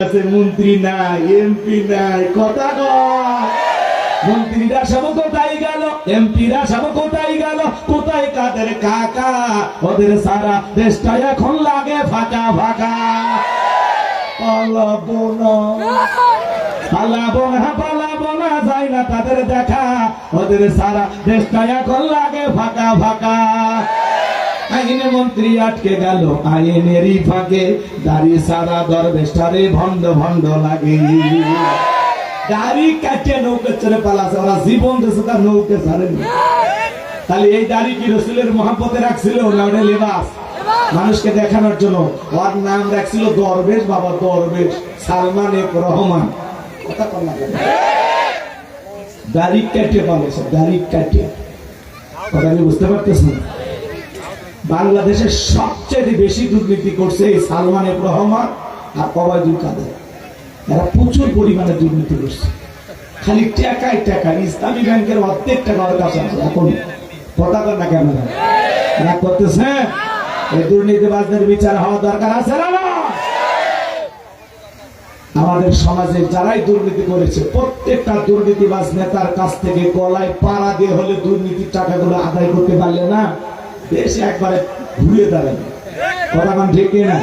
মন্ত্রী নাই এমপি নাই, কথা মন্ত্রীরা সব কোথায় গেল? এমপিরা সব কোথায় গেল? কোথায় কাদের কাকা? ওদের সারা দেশটা এখন লাগে ফাঁকা ফাঁকা। না। না তাদের দেখা। ওদের সারা দেশটা এখন লাগে ফাঁকা ফাঁকা। আইনে মন্ত্রী আটকে গেল, আইনেরই ফাঁকে। দাড়ি সারা দরবেশটারে ভণ্ড ভণ্ড লাগে। দাড়ি কাটে নৌকে পালাছে, ওরা জীবন দেশে তার নৌকে তাহলে এই দাড়ি কি রসুলের রাখছিল না ওটা লেবাস? মানুষকে দেখানোর জন্য। ওর নাম রাখছিল দরবেশ, বাবা দরবেশ, সালমান এক রহমান। কথা কেন? দাড়ি কাটে পালাছে, দাড়ি কাটে কথা বুঝতে পারতেছি না বাংলাদেশের সবচেয়ে বেশি দুর্নীতি করছে এই সালমান রহমান আর অবায়দুল কাদের। এরা প্রচুর পরিমাণে দুর্নীতি করছে। খালি টাকায় টাকা ইসলামী ব্যাংকের অর্ধেক টাকা ওর কাছে আছে, এখন কর না কেন রাগ করতেছে? এই দুর্নীতিবাজদের বিচার হওয়া দরকার আছে না? আমাদের সমাজে যারাই দুর্নীতি করেছে, প্রত্যেকটা দুর্নীতিবাজ নেতার কাছ থেকে গলায় পাড়া দিয়ে হলে দুর্নীতির টাকাগুলো আদায় করতে পারলে না? দেশ একবারে ঘুরে দাঁড়াবে কথা ঠিক না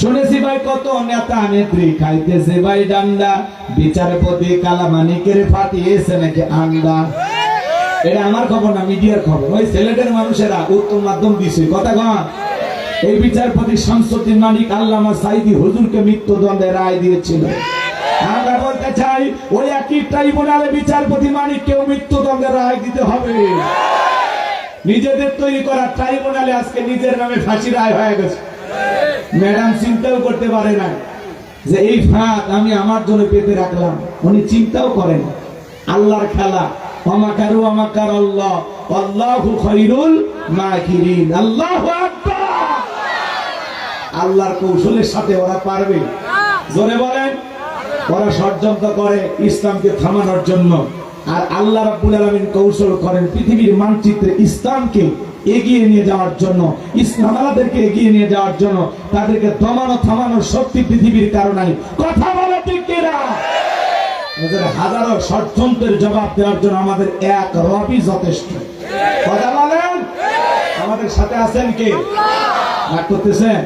শুনেছি ভাই, কত নেতা নেত্রী খাইতেছে ভাই ডান্ডা। বিচারপতি কালামানিকের ফাটিয়েছে নাকি আন্ডা? এটা আমার খবর না, মিডিয়ার খবর। ওই সিলেটের মানুষেরা মাধ্যম দিছে, কথা এই বিচারপতি আল্লামা সাইদি হুজুরকে মৃত্যুদণ্ডের রায় দিয়েছিল। আমরা বলতে চাই, ওই একই ট্রাইব্যুনালে বিচারপতি মানিককেও মৃত্যুদণ্ডের রায় দিতে হবে। নিজেদের তৈরি করা ট্রাইব্যুনালে আজকে নিজের নামে ফাঁসি রায় হয়ে গেছে। ম্যাডাম চিন্তাও করতে পারে না যে এই ফাঁদ আমি আমার জন্য পেতে রাখলাম। উনি চিন্তাও করেন। আল্লাহর খেলা। অমাকারু অমাকার আল্লাহ। আল্লাহু খৈরুল মাকিরিন। আল্লাহু আল্লাহর কৌশলের সাথে ওরা পারবে। জোরে বলেন। ওরা ষড়যন্ত্র করে ইসলামকে থামানোর জন্য। আর আল্লাহ রাব্বুল আলামিন কৌশল করেন পৃথিবীর মানচিত্রে ইসলামকে এগিয়ে নিয়ে যাওয়ার জন্য ইসলাম আলাদেরকে এগিয়ে নিয়ে যাওয়ার জন্য তাদেরকে দমানো থামানোর শক্তি পৃথিবীর কারণে কথা বলে ঠিক কিনা? হাজারো ষড়যন্ত্রের জবাব দেওয়ার জন্য আমাদের এক রবি যথেষ্ট। কথা বলেন? আমাদের সাথে আছেন কে? রাগ করতেছেন?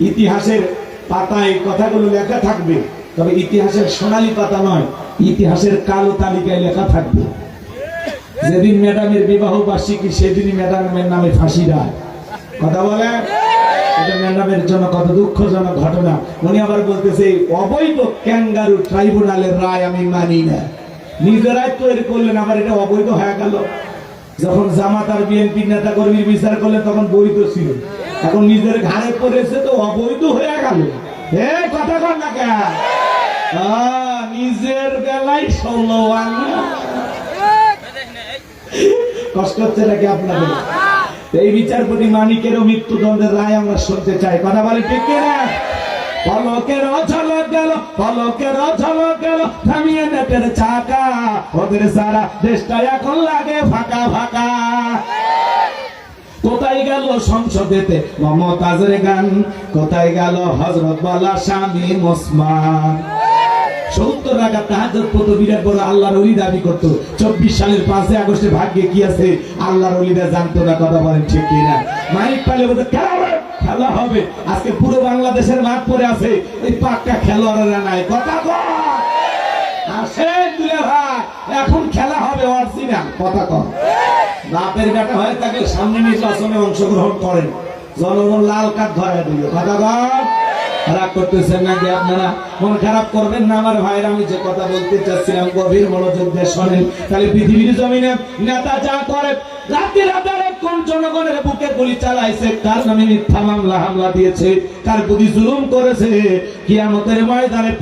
ইতিহাসের পাতায় কথাগুলো লেখা থাকবে। তবে ইতিহাসের সোনালী পাতা নয়, ইতিহাসের কালো তালিকায় লেখা থাকবে। যেদিন ম্যাডামের বিবাহ বার্ষিকী, সেদিনই ম্যাডামের নামে ফাঁসি রায় কথা বলে? ম্যাডামের জন্য কত দুঃখজনক ঘটনা। উনি আবার বলতেছে, অবৈধ ক্যাঙ্গারু ট্রাইব্যুনালের রায় আমি মানি না। নিজেরাই তৈরি করলেন, আবার এটা অবৈধ হয়ে গেল। যখন জামাত আর বিএনপি নেতা কর্মীর বিচার করলেন, তখন বৈধ ছিল। এখন নিজের ঘাড়ে পড়েছে তো অবৈধ হয়ে গেল। কথা কর না কেন? নিজের বেলায় ষোলো আনা কষ্ট হচ্ছে নাকি আপনাদের? এই বিচারপতি মানিকেরও মৃত্যুদণ্ডের রায় আমরা শুনতে চাই। কথা বলে ঠিক কিনা পলকের ঝলক গেল, পলকের ঝলক গেল, থামিয়ে নেটের চাকা। ওদের সারা দেশটা এখন লাগে ফাঁকা ফাঁকা। কোথায় গেল সংসদেতে মমতাজের গান? কোথায় গেল হজরত বলা স্বামী মোসমান টাকা তাহাজত বিরাট বড় আল্লাহর অলি দাবি করতো। চব্বিশ সালের পাঁচই আগস্টে ভাগ্যে কি আছে? আল্লাহর জানতো না, কথা বলেন ঠিক মাইক পালে খেলা হবে আজকে পুরো বাংলাদেশের মাঠ পরে আছে পাক্কা নাই। কথা এখন খেলা হবে কথা হয়ে থাকলে সামনে অংশগ্রহণ করেন। জনগণ লাল কার্ড ধরে দিল, কথা খারাপ করতেছেন নাকি আপনারা? মন খারাপ করবেন না আমার ভাইরা আমি যে কথা বলতে চাচ্ছিলাম, গভীর মনোযোগ দিয়ে শোনেন। তাহলে পৃথিবীর জমিনে নেতা যা করে, রাতে রাতে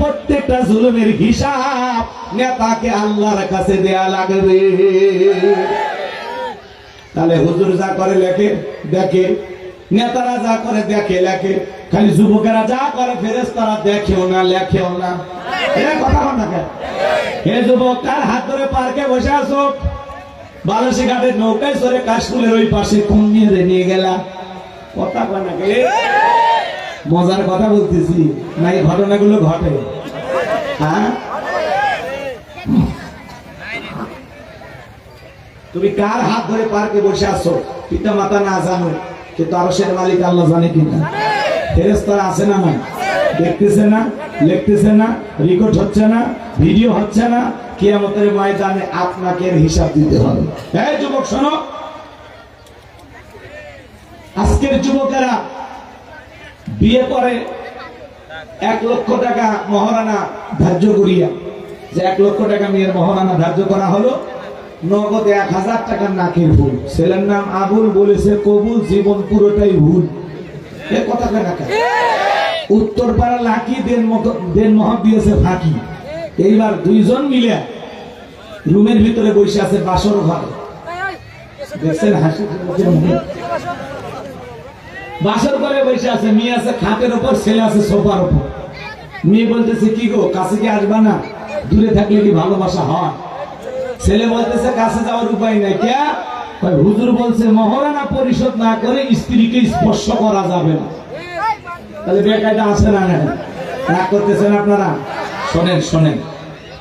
প্রত্যেকটা জুলুমের হিসাব নেতাকে আল্লাহর কাছে দেয়া লাগবে। তাহলে হুজুর যা করে লেখে, দেখে। নেতারা যা করে দেখে, লেখে। খালি যুবকেরা যা করে ফেরেস তারা দেখেও না, লেখেও না। কথা বল না কার হাত ধরে পার্কে বসে নৌকায় কাশফুলের ওই পাশে নিয়ে কথা মজার কথা বলতেছি। না, এই ঘটনাগুলো ঘটে। হ্যাঁ? তুমি কার হাত ধরে পার্কে বসে আছো? পিতা মাতা না জানো। কিন্তু আরশের মালিক আল্লাহ জানে কিনা। ফেরেস্তারা আছে না দেখতেছে না, লিখতেছে না রেকর্ড হচ্ছে না ভিডিও হচ্ছে না। ময়দানে আপনাকে হিসাব দিতে হবে। এই যুবক, শোনো। আজকের যুবকেরা বিয়ে করে এক লক্ষ টাকা মহারানা ধার্য করিয়া, যে এক লক্ষ টাকা মেয়ের মহারানা ধার্য করা হলো নগদে এক হাজার টাকার নাকের ভুল। ছেলের নাম আবুল বলেছে, কবুল জীবন পুরোটাই ভুল। এ কথা উত্তর পাড়া লাকি দেন মহৎ দিয়েছে ফাঁকি। এইবার দুইজন মিলে রুমের ভিতরে বসে আছে বাসর ঘরে। দেখছেন হাসি? বাসর ঘরে বসে আছে, মেয়ে আছে খাটের উপর ছেলে আছে সোফার উপর মেয়ে বলতেছে, কি গো, কাছে কি আসবা না? দূরে থাকলে কি ভালোবাসা হয়? ছেলে বলতেছে, কাছে যাওয়ার উপায় নাই। কে? হুজুর বলছে, মহারানা পরিশোধ না করে স্ত্রীকে স্পর্শ করা যাবে না। তাহলে বেকায়দা আছে না রাগ করতেছেন আপনারা? শোনেন শোনেন।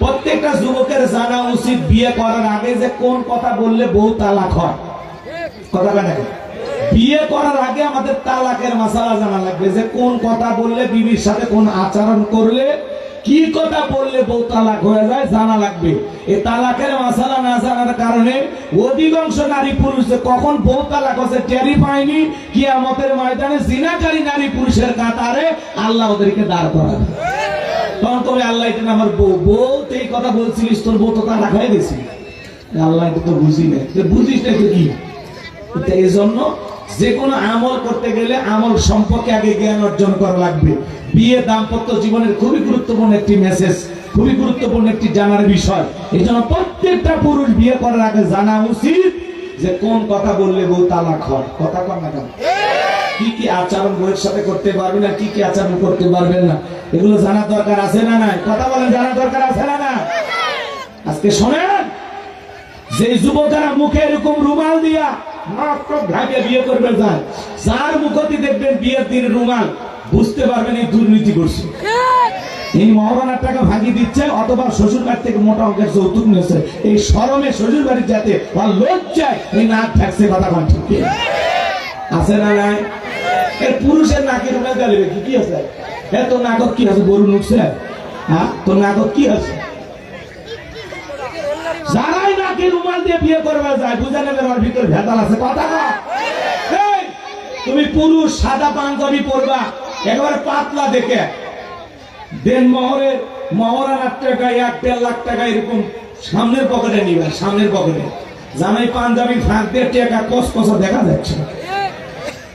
প্রত্যেকটা যুবকের জানা উচিত বিয়ে করার আগে যে কোন কথা বললে বউ তালাক হয়। কথা কেন বিয়ে করার আগে আমাদের তালাকের মশালা জানা লাগবে যে কোন কথা বললে বিবির সাথে কোন আচরণ করলে কি কথা বললে বউ তালাক হয়ে যায়? জানা লাগবে। এই তালাকের মশালা না জানার কারণে অধিকাংশ নারী পুরুষ কখন বউ তালাক হচ্ছে টেরি পায়নি। কি আমাদের ময়দানে জিনাকারী নারী পুরুষের কাতারে আল্লাহ ওদেরকে দাঁড় করাবে। তখন তবে আল্লাহ আমার বউ? বউ তো এই কথা বলছিলিস, তোর বউ তো তালাক হয়ে গেছি। আল্লাহ তো বুঝি না বুঝিস না কি? এই জন্য যে কোনো আমল করতে গেলে আমল সম্পর্কে আগে জ্ঞান অর্জন করা লাগবে। বিয়ে দাম্পত্য জীবনের খুবই গুরুত্বপূর্ণ একটি মেসেজ খুবই গুরুত্বপূর্ণ একটি জানার বিষয়। এই জন্য প্রত্যেকটা পুরুষ বিয়ে করার আগে জানা উচিত যে কোন কথা বললে বউ তালাক হয়। কথা কর না কেন? কি কি আচরণ বউয়ের সাথে করতে পারবে না কি কি আচরণ করতে পারবেন না? এগুলো জানার দরকার আছে না নাই? কথা বলেন জানার দরকার আছে না না আজকে শোনেন যে যুবকেরা মুখে এরকম রুমাল দিয়া মাত্র ভাগে বিয়ে করবে যায় যার মুখতি দেখবেন বিয়ের দিন রুমাল। বুঝতে পারবেন এই দুর্নীতি করছে। এই মহারানার টাকা ভাগি দিচ্ছে, অথবা শ্বশুর বাড়ি থেকে মোটা অঙ্কের যৌতুক নিয়েছে। এই শরমে শ্বশুর বাড়ি যাতে আর লজ্জায় এই নাক কথা আছে না নাই? এর পুরুষের নাকের রুমাল গালিবে কি কি আছে? এ তোর নাকত কি আছে? গরু নুকছে? হ্যাঁ? তোর নাকত কি আছে? যারাই নাকি রুমাল দিয়ে বিয়ে করবে যায়, বুঝে নেবে ওর ভিতর ভেতাল আছে। কথা তুমি পুরুষ, সাদা পাঞ্জাবি পরবা। একেবারে পাতলা দেখে। দেন মহরে মহরানার টাকা এক দেড় লাখ টাকা এরকম সামনের পকেটে নিবে, সামনের পকেটে। জামাই পাঞ্জাবি ফাঁক দিয়ে টাকা কস কষা দেখা যাচ্ছে।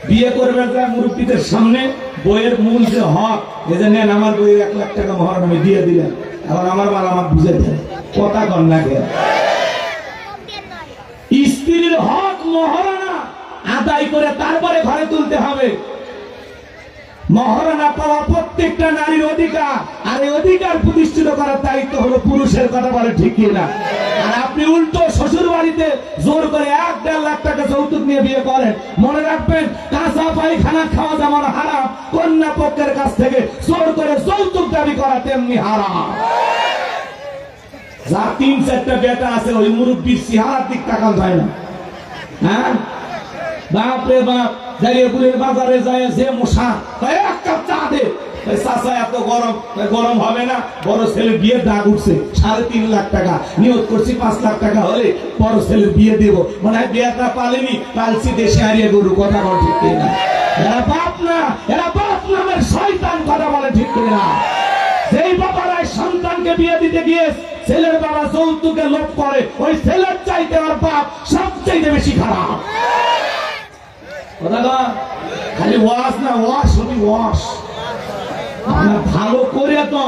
বিয়ে করবে যায় মুরব্বীদের সামনে, বইয়ের মূল যে হক, এই যে নেন আমার বইয়ের এক লাখ টাকা মহারণ আমি দিয়ে দিলেন আবার আমার মাল আমার বুঝে দেন। কথা কন না কেন? স্ত্রীর হক মহারানা আদায় করে তারপরে ঘরে তুলতে হবে। মহারানা পাওয়া প্রত্যেকটা নারীর অধিকার। আর এই অধিকার প্রতিষ্ঠিত করার দায়িত্ব হলো পুরুষের কথা বলে ঠিক না? আর আপনি উল্টো শ্বশুর বাড়িতে জোর করে এক দেড় লাখ টাকা যৌতুক নিয়ে বিয়ে করেন। মনে রাখবেন, কাঁচা পায়খানা খাওয়া যেমন হারাম, কন্যা পক্ষের কাছ থেকে জোর করে যৌতুক দাবি করা তেমনি হারাম। যার তিন চারটা বেটা আছে, ওই মুরব্বীর সিহারার দিক তাকান যায় না। হ্যাঁ? বাপ রে বাপ। জারিয়াপুরের বাজারে যায় যে মশা তাই এক কাপ চা দে। এত গরম গরম হবে না। বড় ছেলে সাড়ে তিন লাখ টাকা। করছি পাঁচ লাখ টাকা হলে বড় বিয়ে দেবো। না। বাপ শয়তান, কথা বলে ঠিক বাবারা সন্তানকে বিয়ে দিতে গিয়ে ছেলের বাবা যৌতুকে লোভ করে, ওই ছেলের চাইতে আর বাপ সবচাইতে বেশি খারাপ। খালি ওয়াশ না ওয়াশ শুধু ওয়াশ আপনার ভালো করে তো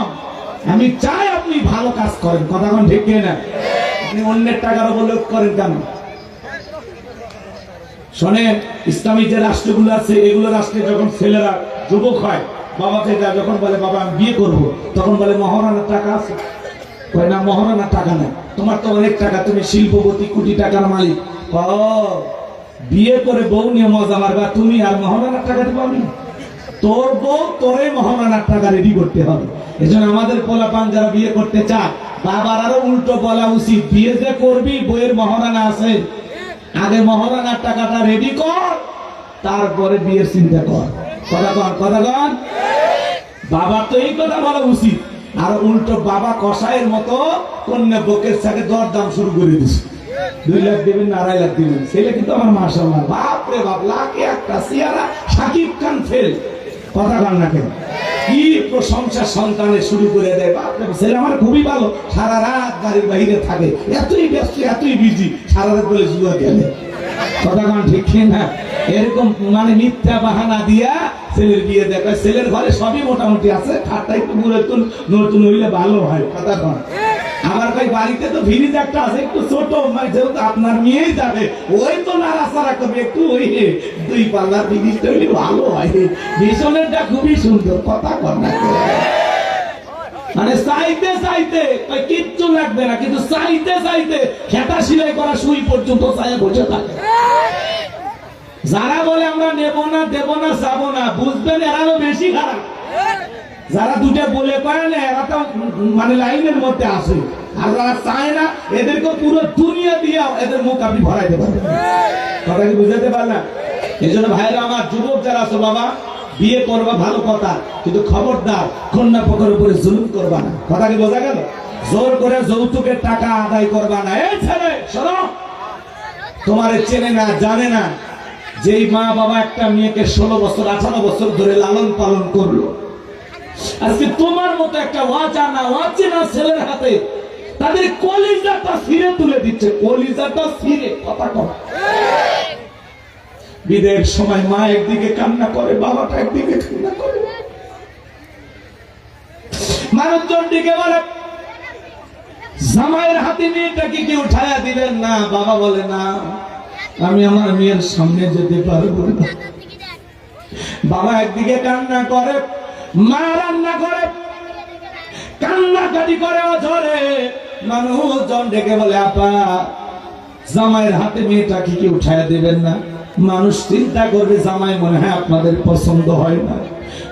আমি চাই আপনি ভালো কাজ করেন, কথা কোন ঠিক না আপনি অন্যের টাকার অবলোক করেন কেন? শোনেন ইসলামিক যে রাষ্ট্রগুলো আছে, এগুলো রাষ্ট্রে যখন ছেলেরা যুবক হয়, বাবাকে যা যখন বলে, বাবা, আমি বিয়ে করব তখন বলে মহারানার টাকা আছে? কয়, না মহারানার টাকা নেই। তোমার তো অনেক টাকা, তুমি শিল্পপতি কোটি টাকার মালিক। বিয়ে করে বউ নিয়ে মজা মারবা, তুমি আর মহারানার টাকা দিবা তোর বউ তোরে মহারানার টাকা রেডি করতে হবে। এজন্য আমাদের পোলাপান যারা বিয়ে করতে চায়, বাবার আরও উল্টো বলা উচিত, বিয়ে যে করবি বইয়ের মহারানা আছে। আগে মহারানার টাকাটা রেডি কর, তারপরে বিয়ের চিন্তা কর। কথা কর কথা কর? বাবা তো এই কথা বলা উচিত। আর উল্টো বাবা কষায়ের মতো কন্যা বকের সাথে দরদাম শুরু করে দিছে। দুই লাখ দেবেন না, আড়াই লাখ দেবেন। ছেলে কিন্তু আমার মাসা আমার বাপ রে বাপ লাখে একটা সিয়ারা সাকিব খান ফেল। কথা কর না কেন? কি প্রশংসা সন্তানে শুরু করে দেয়। বাপ রে ছেলে আমার খুবই ভালো। সারা রাত গাড়ির বাইরে থাকে। এতই ব্যস্ত, এতই বিজি সারা রাত বলে জুয়া গেলে কথা কন ঠিক না? এরকম মানে মিথ্যা বাহানা দিয়া ছেলের বিয়ে দেখা ছেলের ঘরে সবই মোটামুটি আছে। খাটটা একটু নতুন নতুন হইলে ভালো হয়। কথা কন। আমার বাড়িতে তো একটা আছে, একটু ছোট মানে যেহেতু আপনার মেয়েই যাবে, ওই তো নাড়াচাড়া করবে, একটু ওই দুই ভালো হয়। ভীষণেরটা খুবই সুন্দর, কথা কেন? মানে চাইতে চাইতে কিচ্ছু লাগবে না, কিন্তু চাইতে চাইতে খেতা সিলাই করা সুই পর্যন্ত চাই বসে থাকে। যারা বলে আমরা নেব না, দেব না যাব না, বুঝবেন এরাও বেশি খারাপ। যারা দুটা বলে পায় না, এরা তো মানে লাইনের মধ্যে আসে আর যারা চায় না, এদেরকে পুরো দুনিয়া দিয়ে এদের মুখ আপনি ভরাইতে পারবেন। কথা কি বুঝাতে পারলাম? এই জন্য ভাইরা আমার যুবক যারা আছো, বাবা, বিয়ে করবা ভালো কথা, কিন্তু খবরদার কন্যা পক্ষের উপরে জুলুম করবা না। কথা কি বোঝা গেল? জোর করে যৌতুকের টাকা আদায় করবা না। এই ছেলে, শোনো। তোমার চেনে না, জানে না যেই মা বাবা একটা মেয়েকে ষোলো বছর, আঠারো বছর ধরে লালন পালন করল। আজকে তোমার মতো একটা অজানা, অচেনা ছেলের হাতে তাদের কলিজাটা ফিরে তুলে দিচ্ছে। কলিজাটা ফিরে, কথা কর বিদের সময় মা একদিকে কান্না করে, বাবাটা একদিকে কান্না করে। বলে, জামাইয়ের হাতে মেয়েটাকে কি উঠায়া দিলেন? না, বাবা বলে, না, আমি আমার মেয়ের সামনে যেতে পারব বাবা একদিকে কান্না করে মা রান্না করে, কান্নাকাটি করে অঝরে। মানুষজন ডেকে বলে, আপা, জামাইয়ের হাতে মেয়েটাকে কি উঠায় দেবেন না? মানুষ চিন্তা করবে, জামাই মনে হয় আপনাদের পছন্দ হয় না।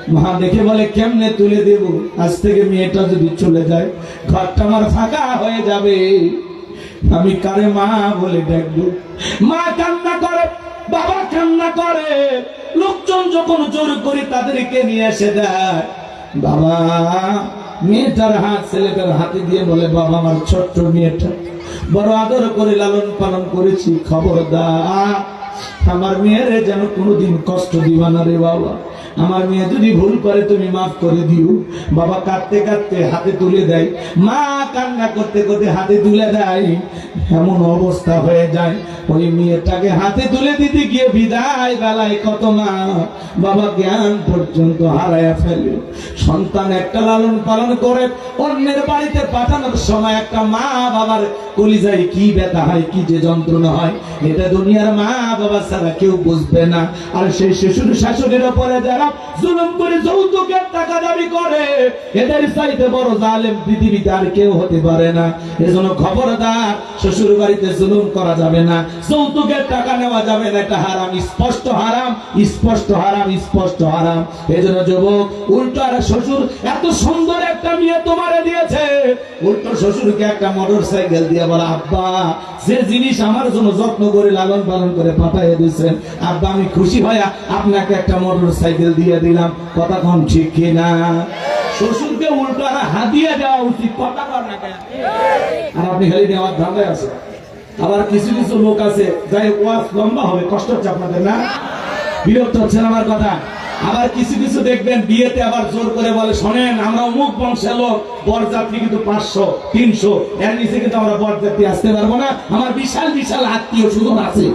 মা দেখে বলে, কেমনে তুলে দেব? আজ থেকে মেয়েটা যদি চলে যায়, ঘরটা আমার ফাঁকা হয়ে যাবে। আমি কারে মা বলে ডাকবো? মা কান্না করে, বাবা কান্না করে। লোকজন যখন জোর করে তাদেরকে নিয়ে এসে দেয়, বাবা, মেয়েটার হাত ছেলেটার হাতে দিয়ে বলে, বাবা, আমার ছোট্ট মেয়েটা, বড় আদর করে লালন পালন করেছি খবর দা আমার মেয়েরে যেন কোনোদিন কষ্ট দিবা না রে বাবা। আমার মেয়ে যদি ভুল করে, তুমি মাফ করে দিও। বাবা কাঁদতে কাঁদতে হাতে তুলে দেয়। মা কান্না করতে করতে হাতে তুলে দেয়। এমন অবস্থা হয়ে যায়। ওই মেয়েটাকে হাতে তুলে দিতে গিয়ে বিদায় বেলায় কত মা বাবা জ্ঞান পর্যন্ত হারায় ফেলে। সন্তান একটা লালন পালন করে, অন্যের বাড়িতে পাঠানোর সময় একটা মা বাবার কলিজায় কি ব্যথা হয়, কি যে যন্ত্রণা হয়, এটা দুনিয়ার মা বাবা ছাড়া কেউ বুঝবে না। আর সেই শ্বশুর শাশুড়ির ওপরে যারা এত সুন্দর একটা দিয়েছে। উল্টো শ্বশুরকে একটা মোটর সাইকেল দিয়ে আব্বা জিনিস আমার জন্য যত্ন করে, লালন পালন করে আব্বা, আমি খুশি হয়ে আপনাকে একটা মোটর সাইকেল দিয়ে দিলাম। কম ঠিক কিনা? শ্বশুরকে উল্টো আর হাতিয়ে দেওয়া উচিত, কথা কর না? আর আপনি খালি দেওয়ার ধান্দায় আছে আবার কিছু কিছু লোক আছে, যাই ওয়াজ লম্বা হবে, কষ্ট হচ্ছে আপনাদের, না? বিরক্ত হচ্ছেন আমার কথা। আবার কিছু কিছু দেখবেন, বিয়েতে আবার জোর করে বলে, শোনেন, আমরা অমুক বংশের লোক, বরযাত্রী কিন্তু পাঁচশো, তিনশো, এর নিচে কিন্তু আমরা বরযাত্রী আসতে পারব না। আমার বিশাল বিশাল আত্মীয় সুজন আছে।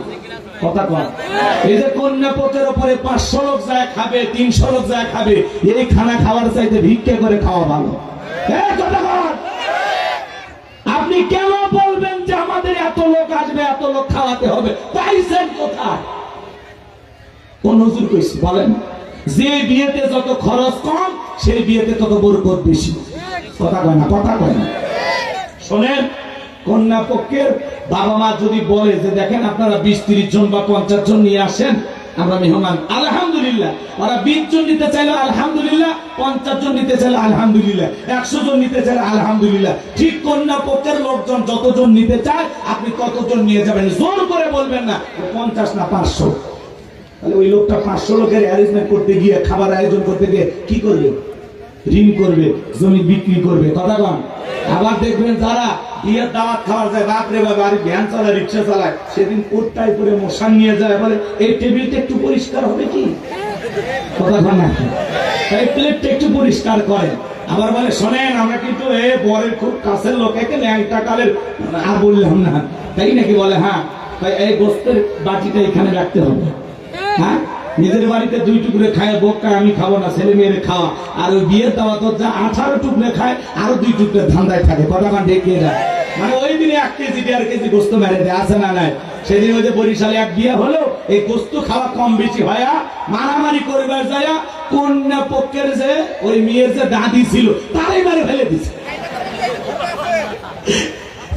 আপনি কেন বলবেন যে আমাদের এত লোক আসবে, এত লোক খাওয়াতে হবে? পাইছেন কোথায়? বলেন, যে বিয়েতে যত খরচ কম, সেই বিয়েতে তত বরকত বেশি। কথা কয় না, কথা কয় না। শোনেন কন্যা পক্ষের বাবা মা যদি বলে যে, দেখেন আপনারা বিশ, তিরিশ জন বা পঞ্চাশ জন নিয়ে আসেন, আমরা মেহমান। আলহামদুলিল্লাহ। ওরা বিশ জন নিতে চাইলে আলহামদুলিল্লাহ, পঞ্চাশ জন নিতে চাইলে আলহামদুলিল্লাহ, একশো জন নিতে চাইলে আলহামদুলিল্লাহ। ঠিক কন্যা পক্ষের লোকজন যতজন নিতে চায়, আপনি ততজন নিয়ে যাবেন। জোর করে বলবেন না, পঞ্চাশ না পাঁচশো। তাহলে ওই লোকটা পাঁচশো লোকের অ্যারেঞ্জমেন্ট করতে গিয়ে, খাবার আয়োজন করতে গিয়ে কি করবে? ঋণ করবে, জমি বিক্রি করবে। কথা কন। আবার দেখবেন যারা বিয়ের দাওয়াত খাওয়ার যায় বাপরে বাবা, আর ভ্যান চালায়, রিক্সা চালায়, সেদিন কোটটাই করে মশান নিয়ে যায়, বলে, এই টেবিলটা একটু পরিষ্কার হবে কি? তাই প্লেটটা একটু পরিষ্কার করে। আবার বলে, শোনেন, আমরা কিন্তু এ বরের খুব কাছের লোক, একে ল্যাংটা কালের আর বললাম না। তাই নাকি বলে হ্যাঁ এই গোস্তের বাটিটা এখানে রাখতে হবে। হ্যাঁ? নিজের বাড়িতে দুই টুকরে খায় বোকা আমি খাব না, ছেলে মেয়ের খাওয়া। আর ওই বিয়ের দাওয়া তো যা আঠারো টুকরে খায়, আরও দুই টুকরে ধান্দায় থাকে। কটা ডেকে যায়। মানে ওই দিনে এক কেজি, দেড় কেজি গোস্ত মেরে দেয়, আছে না নাই? সেদিন ওই যে বরিশালে এক বিয়ে হলো, এই গোস্ত খাওয়া কম বেশি হয়, মারামারি করিবার যায় কন্যা পক্ষের যে, ওই মেয়ের যে দাদি ছিল তারাই মারে ফেলে দিছে।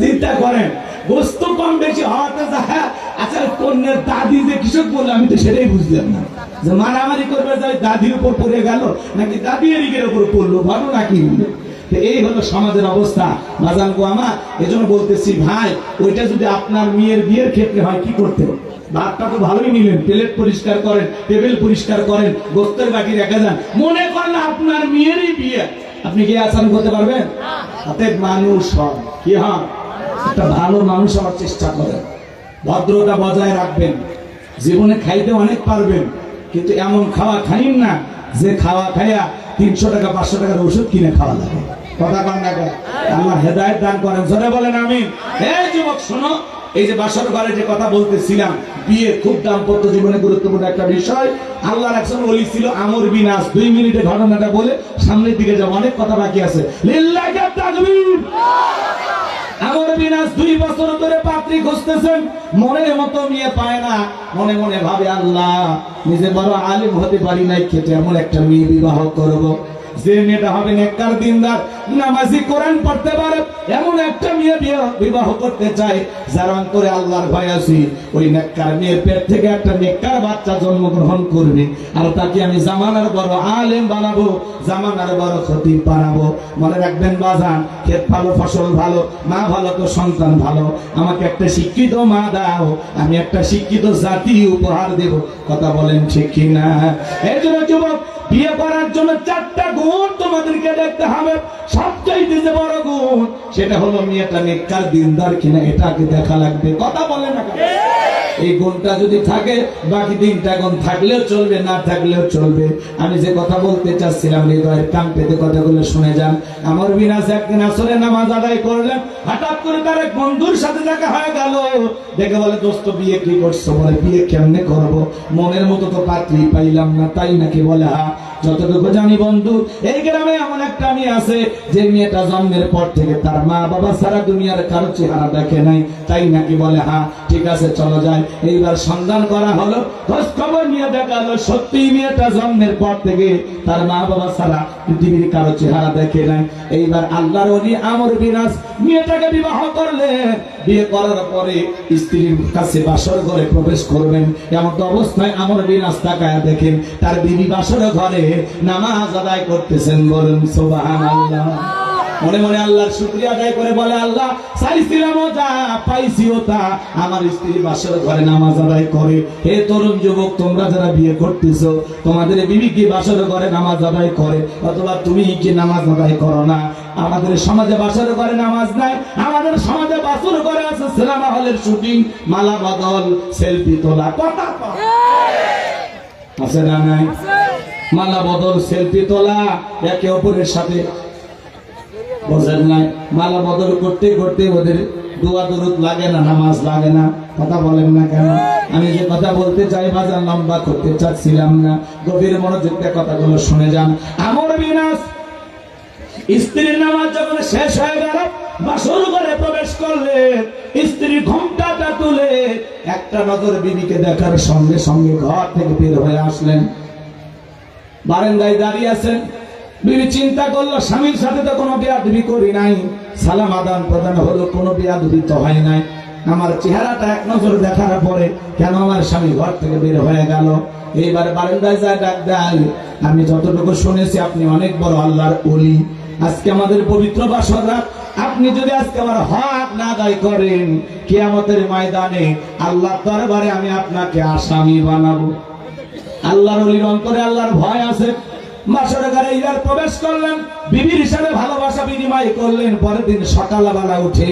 চিন্তা করেন বস্তু কম বেশি হওয়াতে যায় আচ্ছা কন্যার দাদি যে কৃষক বলল আমি তো সেটাই বুঝলাম না। যে মারামারি করবে যায় দাদির উপর পড়ে গেল নাকি দাদি এদিকের উপর পড়ল ভালো নাকি এই হলো সমাজের অবস্থা। বাজান গো আমার এজন্য বলতেছি ভাই ওইটা যদি আপনার মেয়ের বিয়ের ক্ষেত্রে হয় কি করতে? হবে? ভাতটা তো ভালোই নিলেন প্লেট পরিষ্কার করেন টেবিল পরিষ্কার করেন গোস্তের বাকি রেখে যান। মনে করেন আপনার মেয়েরই বিয়ে। আপনি কি আচরণ করতে পারবেন? অতএব মানুষ হন কি হন? একটা ভালো মানুষ হওয়ার চেষ্টা করেন। ভদ্রতা বজায় রাখবেন। জীবনে খাইতে অনেক পারবেন, কিন্তু এমন খাওয়া খাইন না যে খাওয়া খাইয়া তিনশো টাকা, পাঁচশো টাকার ওষুধ কিনে খাওয়া লাগে। কথা কন না? আল্লাহ হেদায়ত দান করেন। জোরে বলেন আমি এই যুবক, শোনো, এই যে বাসর ঘরে যে কথা বলতেছিলাম, বিয়ে খুব দাম্পত্য জীবনে গুরুত্বপূর্ণ একটা বিষয়। আল্লাহর একজন ওলি ছিল আমর বিনাশ দুই মিনিটে ঘটনাটা বলে সামনের দিকে যাব। অনেক কথা বাকি আছে। লিল্লাহি তাকবীর। আমার বিনাশ দুই বছর ধরে পাত্রি খুঁজতেছেন, মনের মতো মেয়ে পায় না মনে মনে ভাবে, আল্লাহ, নিজে বড় আলিম হতে পারি নাই খেটে এমন একটা মেয়ে বিবাহ করব। যে মেয়েটা হবে নেককার দিনদার, নামাজি কোরআন পড়তে পারে, এমন একটা মেয়ে বিবাহ করতে চাই যার অন্তরে আল্লাহর ভয় আছি। ওই নেককার মেয়ের পেট থেকে একটা নেককার বাচ্চা জন্মগ্রহণ করবে, আর তাকে আমি জামানার বড় আলেম বানাবো, জামানার বড় ক্ষতি বানাবো। মনে রাখবেন, বাজান ক্ষেত ভালো, ফসল ভালো, মা ভালো তো সন্তান ভালো। আমাকে একটা শিক্ষিত মা দাও, আমি একটা শিক্ষিত জাতি উপহার দেব। কথা বলেন ঠিক কিনা? এই জন্য যুবক বিয়ে করার জন্য চারটা গুণ তোমাদেরকে দেখতে হবে সবচেয়ে যে বড় গুণ, সেটা হলো মেয়েটা নিকার দিনদার কিনা এটাকে দেখা লাগবে কথা বলে না? এই গুণটা যদি থাকে, বাকি তিনটা গুণ থাকলেও চলবে, না থাকলেও চলবে। আমি যে কথা বলতে চাচ্ছিলাম, হৃদয়ের কান পেতে কথাগুলো শুনে যান। আমার বিনাশ একদিন আসলে নামাজ আদায় করলেন, হঠাৎ করে তার এক বন্ধুর সাথে দেখা হয়ে গেল। দেখে বলে, দোস্ত, বিয়ে কি করছ? বলে, বিয়ে কেমনে করব? মনের মতো তো পাত্রী পাইলাম না। তাই নাকি বলে হা যতটুকু জানি বন্ধু, এই গ্রামে এমন একটা মেয়ে আছে, যে মেয়েটা জন্মের পর থেকে তার মা বাবা সারা দুনিয়ার কারও চেহারা দেখে নাই, তাই নাকি বলে হ্যাঁ ঠিক আছে, চলো যাই। এইবার সন্ধান করা হলো খোঁজ খবর নিয়ে দেখা সত্যি মেয়েটা জন্মের পর থেকে তার মা বাবা সারা পৃথিবীর কারও চেহারা দেখে নাই। এইবার আল্লাহর অলি আমর বিনাশ মেয়েটাকে বিবাহ করলেন বিয়ে করার পরে স্ত্রীর কাছে বাসর ঘরে প্রবেশ করবেন। এমন তো অবস্থায় আমর বিনাশ তাকায়া দেখেন, তার বিবি বাসর ঘরে নামাজ আদায় করতেছেন বলেন সোবাহান আল্লাহ মনে মনে আল্লাহর শুক্রিয়া আদায় করে বলে, আল্লাহ চাইছিলাম যা তা। আমার স্ত্রী বাসর ঘরে নামাজ আদায় করে, হে তরুণ যুবক, তোমরা যারা বিয়ে করতেছ, তোমাদের বিবি কি বাসর ঘরে নামাজ আদায় করে? অথবা তুমি কি নামাজ আদায় করো না? আমাদের সমাজে বাসর করে নামাজ নাই, আমাদের সমাজে বাসর করে আছে সিনেমা হলের শুটিং, মালা বদল, সেলফি তোলা, কথা আছে না নাই? মালা বদল, সেলফি তোলা, একে অপরের সাথে। বোঝেন নাই? মালা বদল করতে করতে ওদের দোয়া দরুদ লাগে না, নামাজ লাগে না। কথা বলেন না কেন? আমি যে কথা বলতে চাই, বাজার লম্বা করতে চাচ্ছিলাম না। গভীর মনোযোগ কথাগুলো শুনে যান। আমার বিনাশ স্ত্রীর নামাজ যখন শেষ হয়ে গেল, বাসর ঘরে প্রবেশ করলেন স্ত্রী ঘোমটাটা তুলে একটা নজর বিবিকে দেখার সঙ্গে সঙ্গে ঘর থেকে বের হয়ে আসলেন। বারান্দায় দাঁড়িয়ে আছেন। বিবি চিন্তা করল, স্বামীর সাথে তো কোনো বিয়াদবি করি নাই। সালাম আদান প্রদান হলো, কোনো বিয়াদবি তো হয় নাই। আমার চেহারাটা এক নজর দেখার পরে কেন আমার স্বামী ঘর থেকে বের হয়ে গেল? এইবার বারান্দায় যায় ডাক দেয়, আমি যতটুকু শুনেছি, আপনি অনেক বড় আল্লাহর অলি আজকে আমাদের পবিত্র বাসর আপনি যদি আজকে আমার হক না আদায় করেন, কিয়ামতের ময়দানে আল্লাহ দরবারে আমি আপনাকে আসামি বানাবো। আল্লাহর অলির অন্তরে আল্লাহর ভয় আছে। প্রবেশ করলেন, বিবির হিসাবে ভালোবাসা বিনিময় করলেন, পরের দিন সকালবেলা উঠে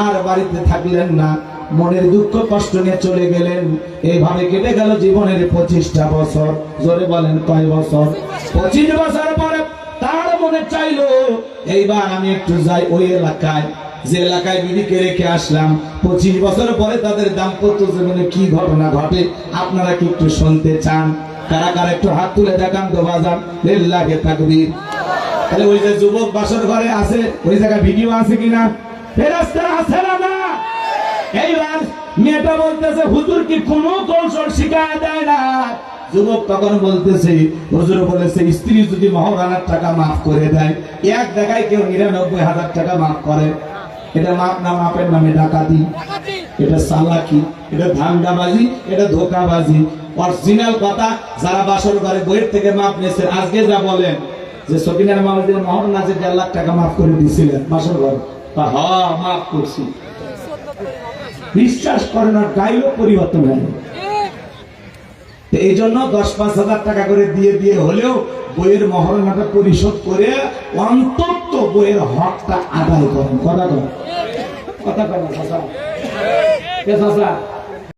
আর বাড়িতে থাকলেন না। মনের দুঃখ, কষ্ট নিয়ে চলে গেলেন। এইভাবে কেটে গেল জীবনের পঁচিশটা বছর। জোরে বলেন কয় বছর? পঁচিশ বছর পরে মনে চাইলো, এইবার আমি একটু যাই ওই এলাকায়। যে এলাকায় বিবিকে রেখে আসলাম, পঁচিশ বছর পরে তাদের দাম্পত্য জীবনে কি ঘটনা ঘটে, আপনারা কি একটু শুনতে চান? কারা কারা একটু হাত তুলে দেখান তো বাজার লিল্লাহে তাকবীর। তাহলে ওই যে যুবক বাসর ঘরে আছে, ওই জায়গায় ভিডিও আছে কিনা? ফেরাস্তা আছে না না? এইবার মেয়েটা বলতেছে, হুজুর কি কোনো কৌশল শিখায় দেয় না? যুবক তখন বলতেছে হুজুর বলেছে স্ত্রী যদি মহারানার টাকা মাফ করে দেয় এক জায়গায় কেউ নিরানব্বই হাজার টাকা মাফ করে। এটা মাপ না মাপের নামে ডাকাতি। এটা সালাকি এটা ধান্দাবাজি এটা ধোকাবাজি। অরিজিনাল কথা যারা বাসর ঘরে বইয়ের থেকে মাপ নিয়েছে আজকে যা বলেন যে সকিনার মামাদের মোহন নাচে দেড় লাখ টাকা মাফ করে দিয়েছিলেন বাসর ঘর। তা হ মাফ করছি। বিশ্বাস করে না ডাইলগ পরিবর্তন হয় এই জন্য দশ পাঁচ হাজার টাকা করে দিয়ে দিয়ে হলেও বইয়ের মহারণাটা পরিশোধ করে অন্তত বইয়ের হকটা আদায় করেন। কথা কথা কথা কথা